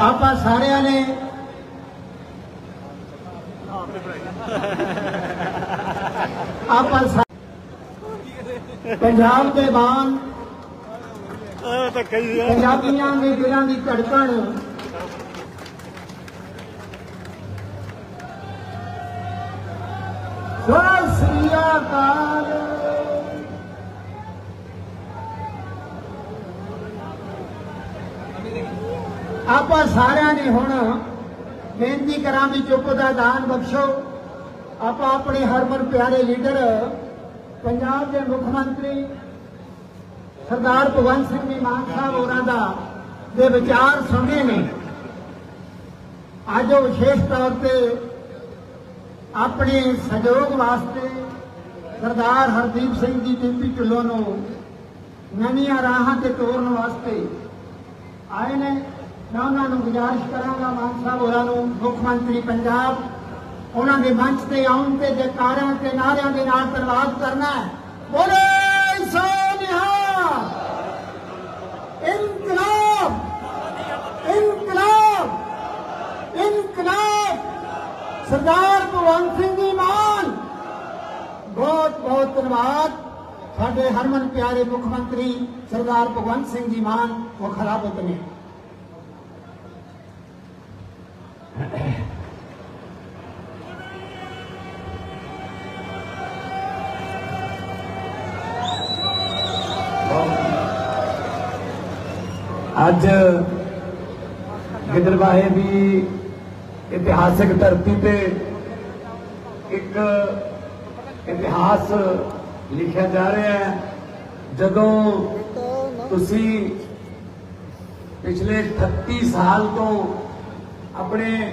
ਆਪਾਂ ਸਾਰਿਆਂ ਨੇ ਆਪਾਂ ਪੰਜਾਬ ਦੇ ਬਾਣ ਪੰਜਾਬੀਆਂ ਦੇ ਦਿਲਾਂ ਦੀ ਧੜਕਣ ਸਤਿ ਸ੍ਰੀ ਅਕਾਲ। ਆਪਾਂ ਸਾਰਿਆਂ ਨੇ ਹੁਣ ਬੇਨਤੀ ਕਰਾਂ ਵੀ ਚੁੱਪ ਦਾ ਦਾਨ ਬਖਸ਼ੋ। ਆਪਾਂ ਆਪਣੇ ਹਰਮਨ ਪਿਆਰੇ ਲੀਡਰ, ਪੰਜਾਬ ਦੇ ਮੁੱਖ ਮੰਤਰੀ ਸਰਦਾਰ ਭਗਵੰਤ ਸਿੰਘ ਜੀ ਮਾਨ ਸਾਹਿਬ ਹੋਰਾਂ ਦਾ ਦੇ ਵਿਚਾਰ ਸੁਣੇ ਨੇ। ਅੱਜ ਉਹ ਵਿਸ਼ੇਸ਼ ਤੌਰ ਤੇ ਆਪਣੇ ਸਹਿਯੋਗ ਵਾਸਤੇ ਸਰਦਾਰ ਹਰਦੀਪ ਸਿੰਘ ਜੀ ਡਿੰਪੀ ਢਿੱਲੋਂ ਨੂੰ ਨਵੀਆਂ ਰਾਹਾਂ ਤੇ ਤੋਰਨ ਵਾਸਤੇ ਆਏ ਨੇ। ਮੈਂ ਉਹਨਾਂ ਨੂੰ ਗੁਜ਼ਾਰਿਸ਼ ਕਰਾਂਗਾ, ਮਾਨ ਸਾਹਿਬ ਹੋਰਾਂ ਨੂੰ, ਮੁੱਖ ਮੰਤਰੀ ਪੰਜਾਬ, ਉਹਨਾਂ ਦੇ ਮੰਚ ਤੇ ਆਉਣ ਤੇ ਜੈਕਾਰਿਆਂ ਤੇ ਨਾਰਿਆਂ ਦੇ ਨਾਲ ਧੰਨਵਾਦ ਕਰਨਾ ਹੈ। ਬੋਲੇ ਸੋ ਨਿਹਾਲ! ਸਰਦਾਰ ਭਗਵੰਤ ਸਿੰਘ ਜੀ ਮਾਨ ਬਹੁਤ ਬਹੁਤ ਧੰਨਵਾਦ ਸਾਡੇ ਹਰਮਨ ਪਿਆਰੇ ਮੁੱਖ ਮੰਤਰੀ ਸਰਦਾਰ ਭਗਵੰਤ ਸਿੰਘ ਜੀ ਮਾਨ ਉਹ ਖਰਾਬਤ ਨੇ ਅੱਜ ਗਿੱਦੜਬਾਹੇ ਦੀ ਇਤਿਹਾਸਿਕ ਧਰਤੀ ਤੇ ਇੱਕ ਇਤਿਹਾਸ ਲਿਖਿਆ ਜਾ ਰਿਹਾ ਹੈ। ਜਦੋਂ ਤੁਸੀਂ ਪਿਛਲੇ 38 ਸਾਲ ਤੋਂ ਆਪਣੇ